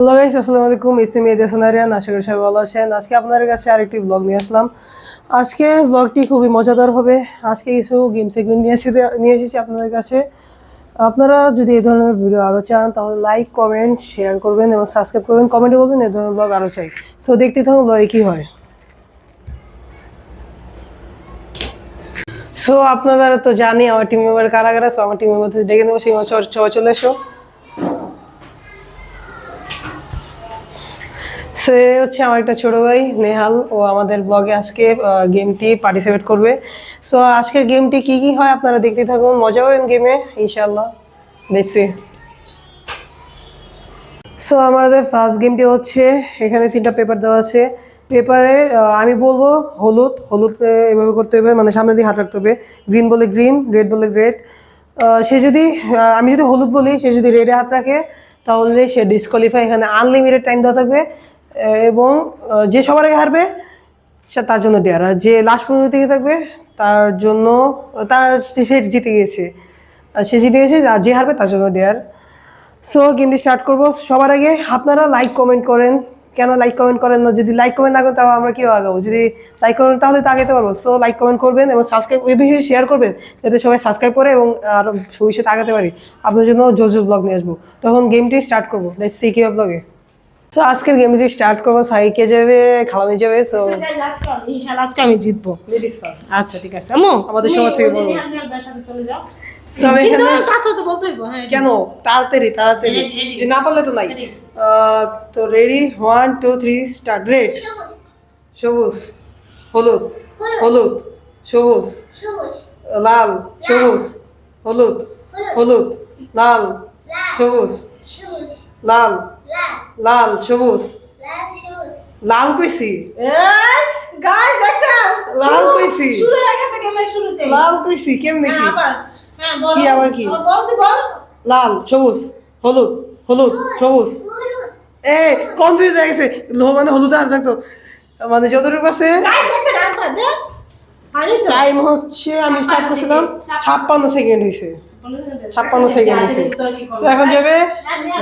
Hello guys আসসালামু আলাইকুম ইসমি এদেসানারিয়ান আশা করি সবাই ভালো আছেন আজকে আপনাদের কাছে আরেকটি ব্লগ নিয়ে আসলাম আজকে ব্লগটি খুবই মজাদার হবে আজকে কিছু গেম সেগমেন্ট নিয়ে এসেছি নিয়ে এসেছি আপনাদের কাছে আপনারা যদি এই ধরনের ভিডিও আরও চান তাহলে লাইক কমেন্ট শেয়ার করবেন এবং সাবস্ক্রাইব করবেন কমেন্টে বলবেন এই ধরনের ব্লগ আরও চাই সো দেখতে থাকুন ব্লগে কী হয় সো আপনারা তো জানি আমার টিম মেম্বার কারা কারা সো আমার টিম মেম্বার ডেকে নেব সেই চলে এসো সে হচ্ছে আমার একটা ছোট ভাই, নেহাল। ও আমাদের ব্লগে আজকে গেমটি পার্টিসিপেট করবে। সো আজকের গেমটি কি কি হয় আপনারা দেখতে থাকুন। মজা পাবেন গেমে ইনশাল্লাহ দেখছি সো আমাদের ফার্স্ট গেমটি হচ্ছে, এখানে তিনটা পেপার দেওয়া আছে। পেপারে আমি বলব হলুদ। হলুদ এভাবে করতে হবে মানে সামনে দিয়ে হাত রাখতে হবে। গ্রিন বলে গ্রিন রেড বলে রেড সে যদি আমি যদি হলুদ বলি, সে যদি রেডে হাত রাখে, তাহলে সে ডিসকোয়ালিফাই এখানে আনলিমিটেড টাইম দেওয়া থাকবে। এবং যে সবার আগে হারবে, সে তার জন্য দেয়ার। আর যে লাস্ট পর্যন্ত থেকে থাকবে, তার জন্য, তার সে জিতে গিয়েছে সে জিতে গেছে, আর যে হারবে তার জন্য দেয়ার। সো গেমটি স্টার্ট করব। সবার আগে আপনারা লাইক কমেন্ট করেন। কেন লাইক কমেন্ট করেন না? যদি লাইক কমেন্ট না করেন, তাহলে আমরা কেউ আগাবো? যদি লাইক করেন তাহলে তো আগাতে পারব। সো লাইক কমেন্ট করবেন এবং সাবস্ক্রাইব এই বিষয়ে শেয়ার করবেন, যাতে সবাই সাবস্ক্রাইব করে এবং আর ভবিষ্যতে আগাতে পারি। আপনার জন্য জোর ব্লগ নিয়ে আসব। তখন গেমটি স্টার্ট করব। লেটস সি কি ব্লগে সো আজকের গেমটি স্টার্ট করব সাইকে যাবে খালামি যাবে সো ইনশাআল্লাহ আজকে আমি জিতবো লেডিস ফার্স্ট আচ্ছা ঠিক আছে। আম্মু আমাদের সবার থেকে ওই যে বলো। নিহাল নিহাল সাথে চলে যাও। সো আমি এখানে কাছে তো বলতে হ্যাঁ কেন? তাড়াতাড়ি তাড়াতাড়ি. যে না পারলে তো নাই। তো ready one two three start red সবুজ। হলুদ। হলুদ। সবুজ। লাল। সবুজ। হলুদ। হলুদ। লাল। সবুজ। লাল। লাল সবুজ। লাল কইছি। গাইস দেখছেন? লাল কইছি। শুরু হয়ে গেছে গেমের শুরুতে। লাল কইছি কেমনে হ্যাঁ, কি? আবার। হ্যাঁ কি আবার কি? লাল সবুজ হলুদ হলুদ সবুজ। এ কনফিউজ হয়ে গেছে। লো- মানে হলুদ আর রাখতো মানে যতটুকু আছে। টাইম হচ্ছে আমি স্টার্ট করছিলাম। ছাপ্পান্ন সেকেন্ড হয়েছে ছাপ্পান্ন সেকেন্ড তো এখন যাবে?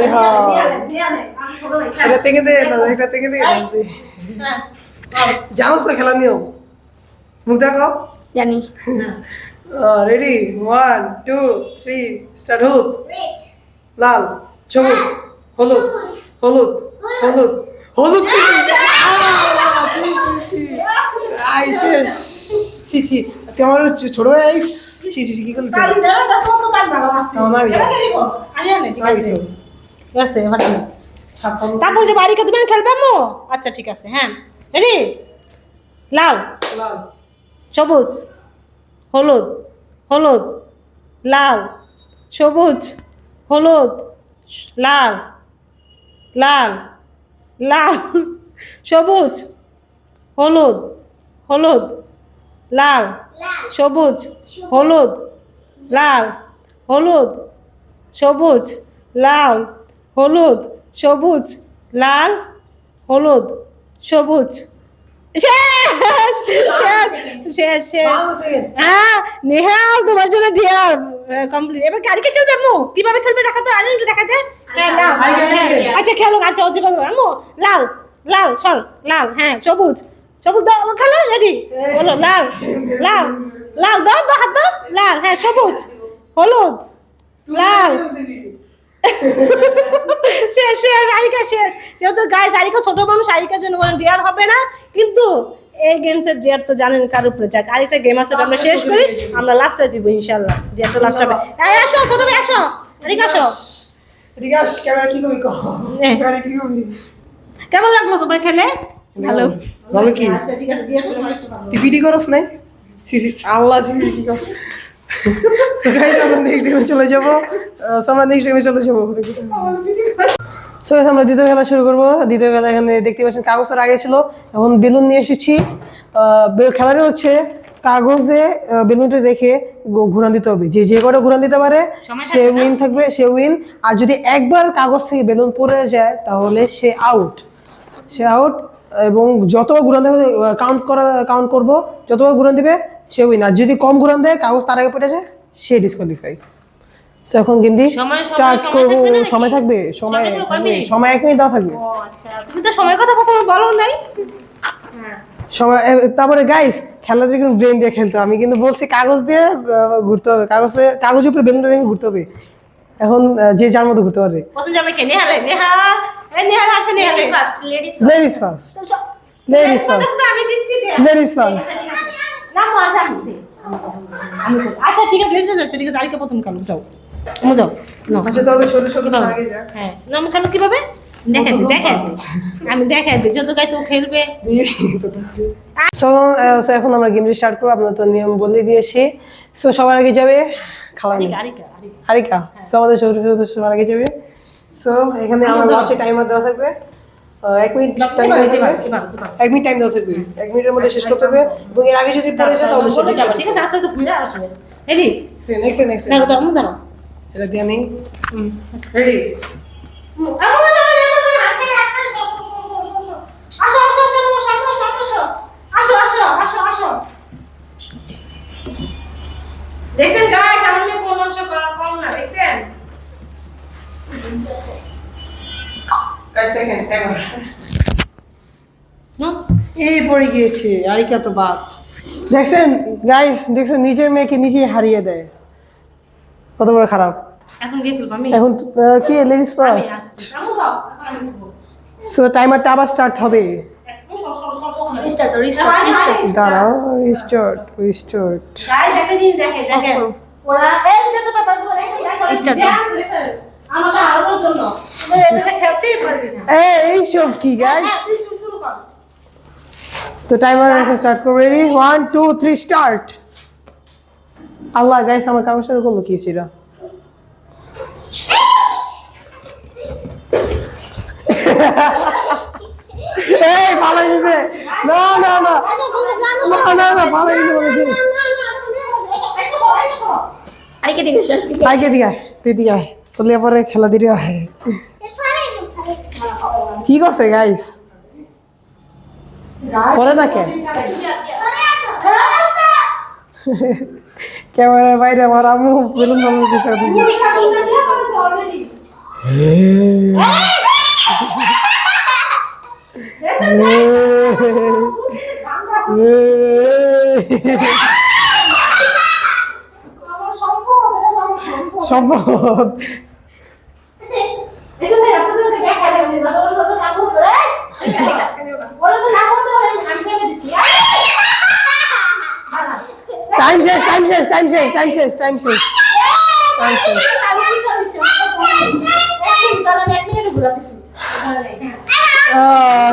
দেখা। এটা থেকে দে না এটা থেকে দে জানোস তো খেলা নিয়ম? মুখ দেখো। জানি। Ready one two three start হলুদ। লাল সবুজ হলুদ সবুজ। হলুদ হলুদ। হলুদ কি? আই শেষ। ছি ছি। তুই আমার ছোট ভাই আইস। ছি ছি কি করলি। তারপর যে বাড়িকে তুমি খেলবে মো আচ্ছা ঠিক আছে হ্যাঁ। রেডি লাল। লাল। সবুজ। হলুদ। হলুদ। লাল। সবুজ। হলুদ। লাল। লাল। লাল। সবুজ। হলুদ। হলুদ। লাল সবুজ হলুদ লাল হলুদ সবুজ লাল হলুদ সবুজ লাল হলুদ সবুজ। শেষ শেষ শেষ শেষ। হ্যাঁ নেহাল তোমার জন্য ডিয়ার কমপ্লিট এবার খেলবে আম্মু? কীভাবে খেলবে? দেখা তো দেখাতে হ্যাঁ আগে। আচ্ছা খেলো আচ্ছা ও যেভাবে আম্মু লাল লাল সর লাল হ্যাঁ সবুজ। সবুজ দাও খেলো রেডি? বলো লাল লাল লাল দাও দাও হাত দাও লাল হ্যাঁ সবুজ হলুদ লাল। শেষ শেষ আরিকা শেষ। যেহেতু গাইস আরিকা ছোট মানুষ আরিকার জন্য কোনো ডিয়ার হবে না। কিন্তু এই গেমসের ডিয়ার তো জানেন কার উপরে যাক। আরেকটা গেম আছে আমরা শেষ করি। আমরা লাস্টে দিব ইনশাল্লাহ ডিয়ারটা লাস্ট হবে। এই আসো ছোট ভাই আসো। আরিকা আসো। ক্যামেরা কি করবি কহ ক্যামেরা কি করবি কেমন লাগল তোমার খেলে? ভালো। ভালো কি? আচ্ছা ঠিক আছে ডিয়ারটা তোমার একটু ভালো তুই ভিডিও করস নাই সি সি আল্লাহ কি করস। গাইস আমরা নেক্সট গেমে চলে যাব। সো আমরা নেক্সট গেমে চলে যাব। সো আমরা দ্বিতীয় খেলা শুরু করব। দ্বিতীয় খেলা এখানে দেখতে পাচ্ছেন কাগজের আগে ছিল। এখন বেলুন নিয়ে এসেছি। খেলাটা হচ্ছে কাগজে বেলুনটা রেখে ঘুরান দিতে হবে। যে যে কটা ঘুরান দিতে পারে সে উইন থাকবে সে উইন আর যদি একবার কাগজ থেকে বেলুন পড়ে যায় তাহলে সে আউট সে আউট এবং যতবার ঘুরান দেবে কাউন্ট করা কাউন্ট করব যতবার ঘুরান দেবে সে উইন আর যদি কম ঘুরান দেয় কাগজ তার আগে পড়ে যায় সে ডিসকোয়ালিফাই So, এখন গেমটি স্টার্ট করব সময় থাকবে সময় সময় এক মিনিট দেওয়া থাকবে। ও আচ্ছা তুমি তো সময় কথা প্রথমে বলো নাই। হ্যাঁ। সময় তারপরে গাইস খেলাতে কিন্তু ব্রেন দিয়ে খেলতে আমি কিন্তু বলছি কাগজ দিয়ে ঘুরতে হবে। কাগজে কাগজ উপরে বেলুনটা রেখে ঘুরতে হবে। এখন যে যার মতো ঘুরতে পারে প্রথম যাবে কে নেহা রে নেহা লেডিস ফার্স্ট. আমি দিচ্ছি দে লেডিস ফার্স্ট না মা আমি। আচ্ছা ঠিক আছে আচ্ছা ঠিক আছে আরেকটা প্রথম কালো যাও। তুমি যাও। নাও। আচ্ছা তাহলে ছোট ছোট আগে যা হ্যাঁ। নাম খালো কীভাবে? দেখে দে দেখে দে। আমি দিই যত গাইছে ও খেলবে। সো এখন আমরা গেমটি স্টার্ট করব। আপনার তো নিয়ম বলে দিয়েছি। সো সবার আগে যাবে? খালামি আরিকা আরিকা সো আমাদের ছোট ছোট সবার আগে যাবে? সো এখানে আমার ওয়াচে টাইমার দেওয়া থাকবে। এক মিনিট টাইম দেওয়া থাকবে। এক মিনিট টাইম দেওয়া থাকবে। এক মিনিটের মধ্যে শেষ করতে হবে। এবং এর আগে যদি পড়ে যায় তাহলে ঠিক আছে আস্তে আস্তে ঘুরে আসবে। রেডি নেক্সট নেক্সট দাঁড়াও দাঁড়াও দাঁড়াও। এটা দিয়ে রেডি দেখছেন আমার মেয়ে কোন অংশ কম না দেখছেন? এই পড়ে গিয়েছে আরিকা তো বাদ। দেখছেন গাইস দেখছেন নিজের মেয়েকে নিজেই হারিয়ে দেয়। কত বড় খারাপ। এখন গিয়ে এখন কি লেডিস আমি ফার্স্ট সো টাইমারটা আবার স্টার্ট হবে। Restart, restart, restart. দাঁড়াও রিস্টার্ট ওরা এই যে তো ব্যাপারগুলো দেখে গাইস Start আমাকে হারানোর জন্য তুমি পারবি না এই সব কি গাইস হ্যাঁ, তুই শুরু- শুরু তো টাইমার এখন স্টার্ট করব ready one two three start আল্লাহ গাইস আমার কাগজটা করল কি ছিল এই পালাই গেছে না না না না না না পালাই গেছে দিকে শেষ দিকে। আয় দিয়া তোলে পরে খেলা দিলে হয়। কি করছে গাইস পরে দেখে ক্যামেরার বাইরে আমার আম্মু বেলুন বানানোর চেষ্টা করতেছে সম্ভব টাইম শেষ টাইম শেষ টাইম শেষ টাইম শেষ টাইম শেষ.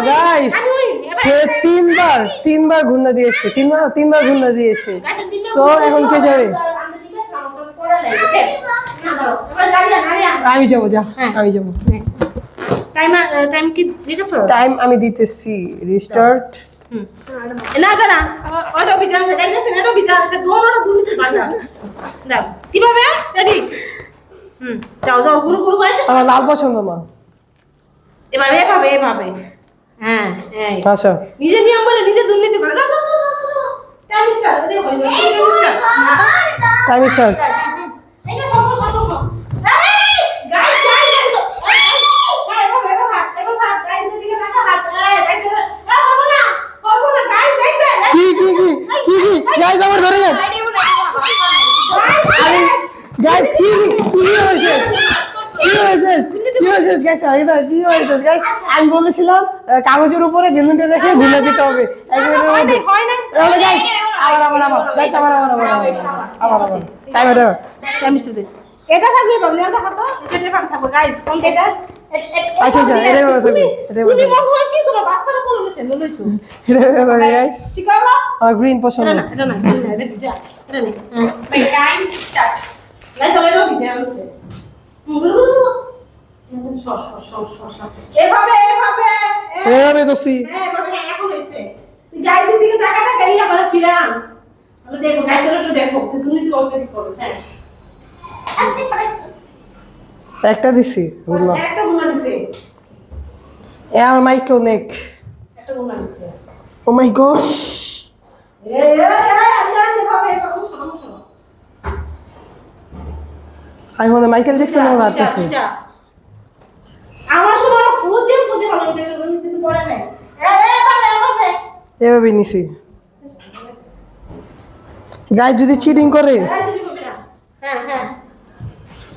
গাইস সে তিনবার তিনবার ঘূর্ণা দিয়েছে তিনবার তিনবার ঘূর্ণা দিয়েছে। So, এখন কে যাবে? আমি যাব যা আমি যাব। টাইম টাইম আমি দিতেছি রিস্টার্ট না না ওটা অভিযান আছে গাইছে এটা অভিযান আছে দোনো দুর্নীতি বাধা দাও কীভাবে? রেডি হুম যাও যাও গুরু গুরু গাইতে আমার লাল পছন্দ না। এভাবে এভাবে এভাবে। হ্যাঁ হ্যাঁ আচ্ছা। নিজে নিয়ম বলে নিজে দুর্নীতি করে। যাও যাও যাও টাইম স্টার্ট হয়ে টাইম স্টার্ট টাইম স্টার্ট এটা সব সব সব এই গাইস গাইস গাইস এভাবে এভাবে এভাবে গাইস এদিকে তাকা হাত এই গাইস এ বাবু না বাবু না গাইস দেখছে কি কি কি কি কি গাইস আমার ধরে যান গাইস কি কি হয়েছে? কি হয়েছে? কি হয়েছে? গাইস দাও, কি হয়েছে? গাইস আমি বলেছিলাম কাগজের উপরে বেলুনটা রেখে ঘুরে দিতে হবে। এক মিনিটের হয় মধ্যে হয় তাহলে গাইস আবার আবার আবার গাইস আবার আবার আবার আবার আবার টাইম এটা টাইম স্টার্ট এটা থাকবে তো এটা থাকবে গাইস কোন এটা আচ্ছা, আচ্ছা, এটাই ভালো থাকবে, এটাই ভালো তুমি মনে কি তোমার বাচ্চারা কোন লইছে লইছো এটা গাইস ঠিক আছে আমার গ্রিন পছন্দ না। এটা না এটা ভিজা এটা নেই। Wait, time, গাইস আমার এটা ভিজা আছে এভাবে এভাবে এ- দোষী হ্যাঁ, এভাবে হ্যাঁ, এখন হইছে। তুই গাইসের দিকে তাকা তাকা এই আবার ফিরান তাহলে দেখো গাইসের একটু দেখো। তুমি কি অবস্থা কি করছ হ্যাঁ একটা দিছি বললাম একটা গুণা দিছে। এ আমার মাইক অনেক। একটা গুণা দিছে। ও মাই গড এই এই আমি জানি এভাবে এভাবে শোনো শোনো আমি মনে মাইকেল জ্যাকসনের মতো দুইটা, হাঁটতেছি। আমার সময় ফুদ দিয়ে ফুদ দিয়ে ভালো কিন্তু নাই। এভাবে নিছি। গাই যদি চিটিং করে। হ্যাঁ হ্যাঁ।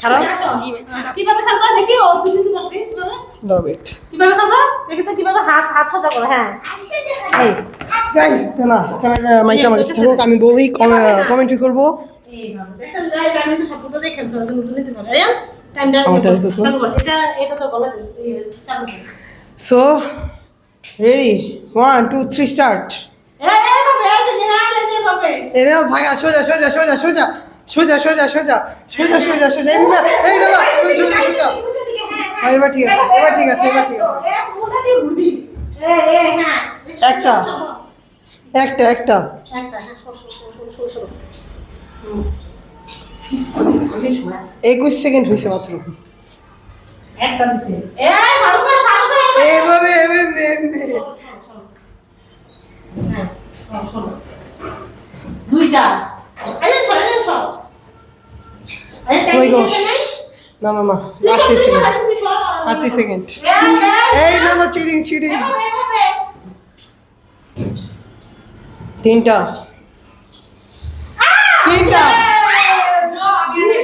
খারাপ কীভাবে খেলবা? দেখি কীভাবে? লাভ ইট কীভাবে দেখি তো কীভাবে হাত হাত হ্যাঁ। গাইস না মাইক আমার কাছে থাকুক আমি বলি কমেন্ট করব। So one two three start সোজা সোজা সোজা সোজা সোজা সোজা সোজা সোজা সোজা সোজা এই না এই না সোজা সোজা সোজা। হ্যাঁ, এবার ঠিক আছে এবার ঠিক আছে এবার ঠিক আছে। একটা। একটা একটা। একুশ সেকেন্ড হয়েছে মাত্র। এইভাবে। দুইটা। ওই গো না না না আশি সেকেন্ড আশি সেকেন্ড এই না না চিড়িং চিড়িং তিনটা তিনটা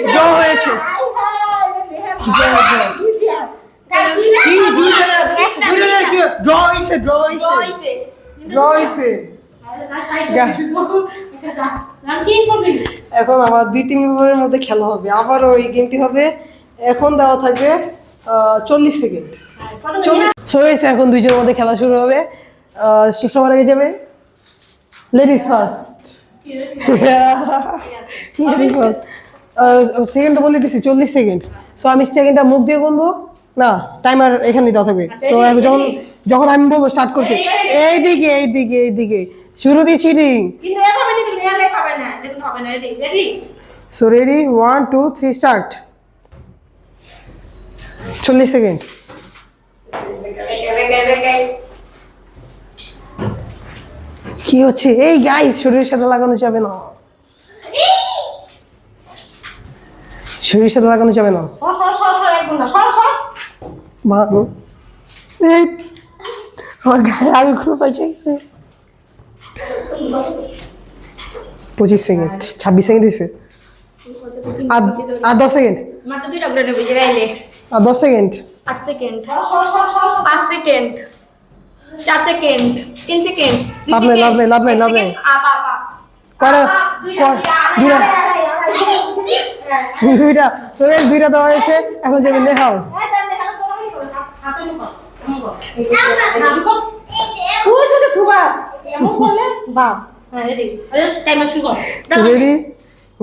ড্র হয়েছে। ড্র হয়েছে। ড্র হয়েছে। ড্র হয়েছে। এখন আমার দুই টিম মেম্বারের মধ্যে খেলা হবে। আবারও এই গেমটি হবে। এখন দেওয়া থাকবে চল্লিশ সেকেন্ড। চল্লিশ হয়েছে এখন দুইজনের মধ্যে খেলা শুরু হবে। সবার আগে যাবে। লেডিস ফার্স্ট লেডিস ফার্স্ট সেকেন্ডটা বলে দিচ্ছি চল্লিশ সেকেন্ড। সো আমি সেকেন্ডটা মুখ দিয়ে গুনবো। না টাইমার এখানে দেওয়া থাকবে। সো যখন যখন আমি বলব স্টার্ট করতে। এইদিকে এইদিকে এইদিকে। শুরু দিয়ে চিটিং কিন্তু এভাবে নিতে নেহালে পাবে না কিন্তু হবে না ready ready so ready one two three start চল্লিশ সেকেন্ড কি হচ্ছে? এই গাইস শরীরের সাথে লাগানো যাবে না। শরীরের সাথে লাগানো যাবে না। সর সর সর সর এক ঘণ্টা সর সর। মাগো এই আমার গায়ে আগে খুব গেছে পঁচিশ সেকেন্ড ছাব্বিশ সেকেন্ড হয়েছে আর দশ সেকেন্ড আর দশ সেকেন্ড আট সেকেন্ড পাঁচ সেকেন্ড চার সেকেন্ড সেকেন্ড লাভ দুইটা দুইটা দুইটা হয়েছে এখন যাবে নেহাও তুই থুবাস কেমন করলে বাহ। হ্যাঁ রেডি টাইম শুরু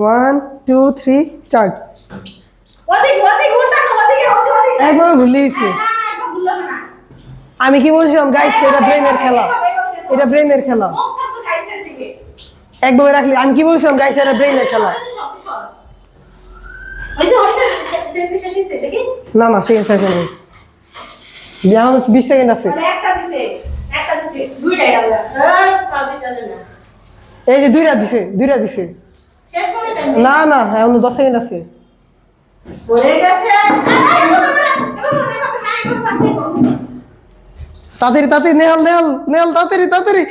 ওয়ান টু থ্রি স্টার্ট আমি কি বলছিলাম গাইস এটা ব্রেনের খেলা। এটা ব্রেনের খেলা। একভাবে রাখলি। আমি কি বলছিলাম গাইস এটা ব্রেনের খেলা। না না সেই সেকেন্ড নেই। বিশ সেকেন্ড আছে। এই যে দুইটা দিছে দুইটা দিছে না না এখন দশ সেকেন্ড আছে তাড়াতাড়ি তাড়াতাড়ি নেহাল নেহাল নেহাল তাড়াতাড়ি তাড়াতাড়ি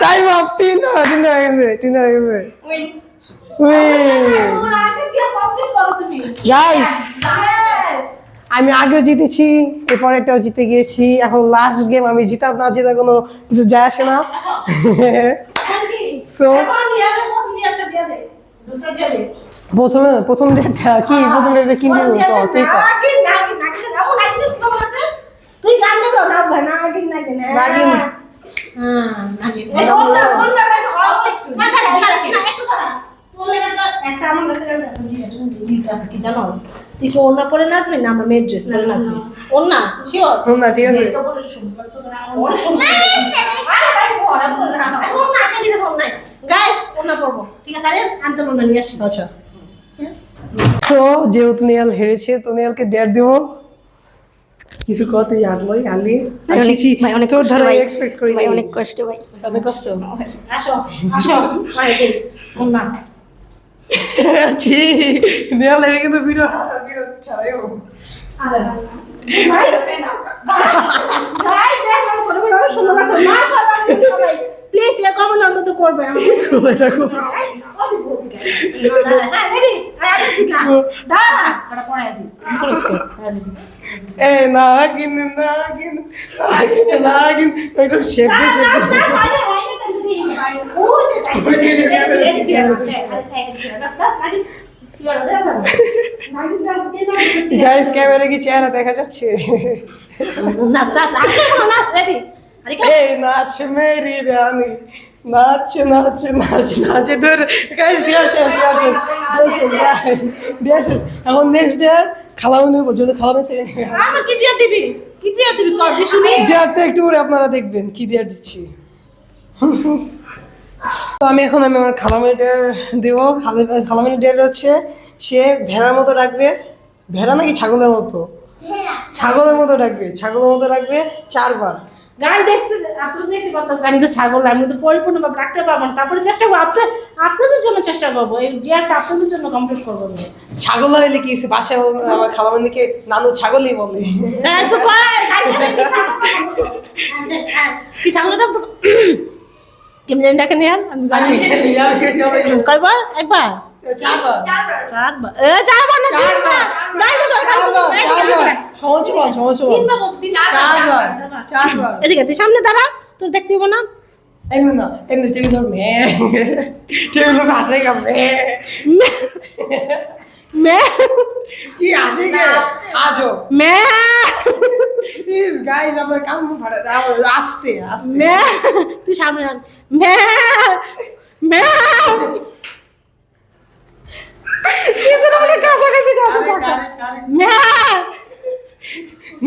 টাইম আপ তিন তিন গেছে তিন হয়ে গেছে গাইস আমি আগেও জিতেছি এরপর এটাও জিতে গিয়েছি এখন লাস্ট গেম আমি জিতার না জেতা কোনো কিছু যায় আসে না সো প্রথমে প্রথম ডেটটা কি প্রথম ডেটটা কি নিয়ে তুই তুই গান গাবি একটু আমার কাছে আছে কি জানো? তুই কি ওড়না পরে নাচবি না আমরা মেয়ের ড্রেস পরে নাচবি? ওড়না? শিওর ঠিক আছে। গাইস ওড়না পরবো। ঠিক আছে আরে আমি তো ওড়না নিয়ে আসি। আচ্ছা। তো যেহেতু নিয়াল হেরেছে তো নিয়ালকে ডেয়ার দেবো। কিছু কত আনলই আনলি আছি ছি ভাই অনেক তোর এক্সপেক্ট করি ভাই। অনেক কষ্ট ভাই। অনেক কষ্ট? আসো আসো। ছি নিয়াল হেরে কিন্তু ভিডিও ভিডিও ছাড়াইও গাইস দেখ আমার ছোট ভাই অনেক সুন্দর আছে মাশাআল্লাহ সবাই প্লিজ এ কমেন্ট অন্তত করবে আমাকে খুলে রাখো হ্যাঁ রেডি আয় আগে দিকা দাঁড়া এটা পড়ায় দি এ না কিন না কিন না কিন একটু শেপ দে শেপ গাইস ক্যামেরা কি চেহারা দেখা যাচ্ছে? এই নাচ মেরি রানী নাচ নাচ নাচ নাচ। ধর গাইস ডিয়ার শেষ ডিয়ার শেষ ডিয়ার শেষ এখন নেক্সট ডে খালামনি যদি খালামনি ডিয়ারটা একটু করে আপনারা দেখবেন কি ডিয়ার দিচ্ছি। তো আমি এখন আমি আমার খালামনিটা দেবো। খালামনি ডিয়ার হচ্ছে সে ভেড়ার মতো রাখবে ভেড়া নাকি ছাগলের মতো? ছাগলের মতো রাখবে ছাগলের মতো রাখবে চারবার। গাছ দেখতে আপনারা দেখতে পাচ্ছেন আমি তো ছাগল আমি তো পরিপূর্ণ ভাবে রাখতে পারব না। তারপরে চেষ্টা করব আপনার আপনাদের জন্য চেষ্টা করব। এই ডিয়ারটা আপনাদের জন্য কমপ্লিট করব আমি। ছাগল হইলে কি হয়েছে বাসায় ও- আমার খালামানিকে নানু ছাগলই বলে। হ্যাঁ তো? কি ছাগলটা কেমন জানি ডাকে নিয়ে আমি জানি কয়বার একবার এদিকে তুই সামনে দাঁড়া তোর দেখতে হব না এমনি না এমনি টেবিল ধর টেবিল ধর হাত কি আজো মে প্লিজ গাইস আমার কাম ফাড়ে আস্তে আস্তে। মে তুই সামনে আন মে মে কিছু না বলে কাছাকাছি কাছে মে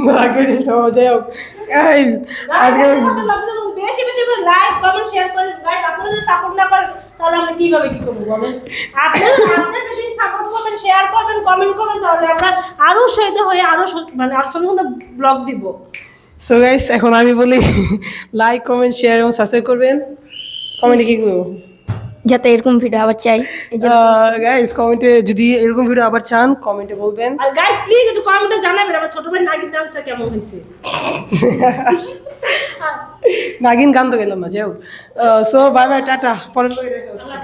না করে তো যাই হোক। গাইস আজকে বেশি বেশি করে লাইক কমেন্ট শেয়ার করেন গাইস আপনারা যদি সাপোর্ট না করেন তাহলে আমরা কীভাবে কি করব বলেন? আপনারা আপনারা বেশি সাপোর্ট করবেন শেয়ার করবেন কমেন্ট করবেন, তাহলে আমরা আরও সহিত হয়ে আরও মানে আরও সুন্দর সুন্দর ব্লগ দিব। সো গাইস এখন আমি বলি লাইক কমেন্ট শেয়ার এবং সাবস্ক্রাইব করবেন। কমেন্টে কি করব? যাতে এরকম ভিডিও আবার চাই। গাইস কমেন্টে যদি এরকম ভিডিও আবার চান কমেন্টে বলবেন। আর গাইস প্লিজ একটু কমেন্টে জানাবেন আমার ছোট ভাই নাগিন ডান্সটা কেমন হয়েছে? নাগিন গান তো গেলাম না যাই হোক। সো বাই বাই টাটা পরের লোকে দেখা হচ্ছে।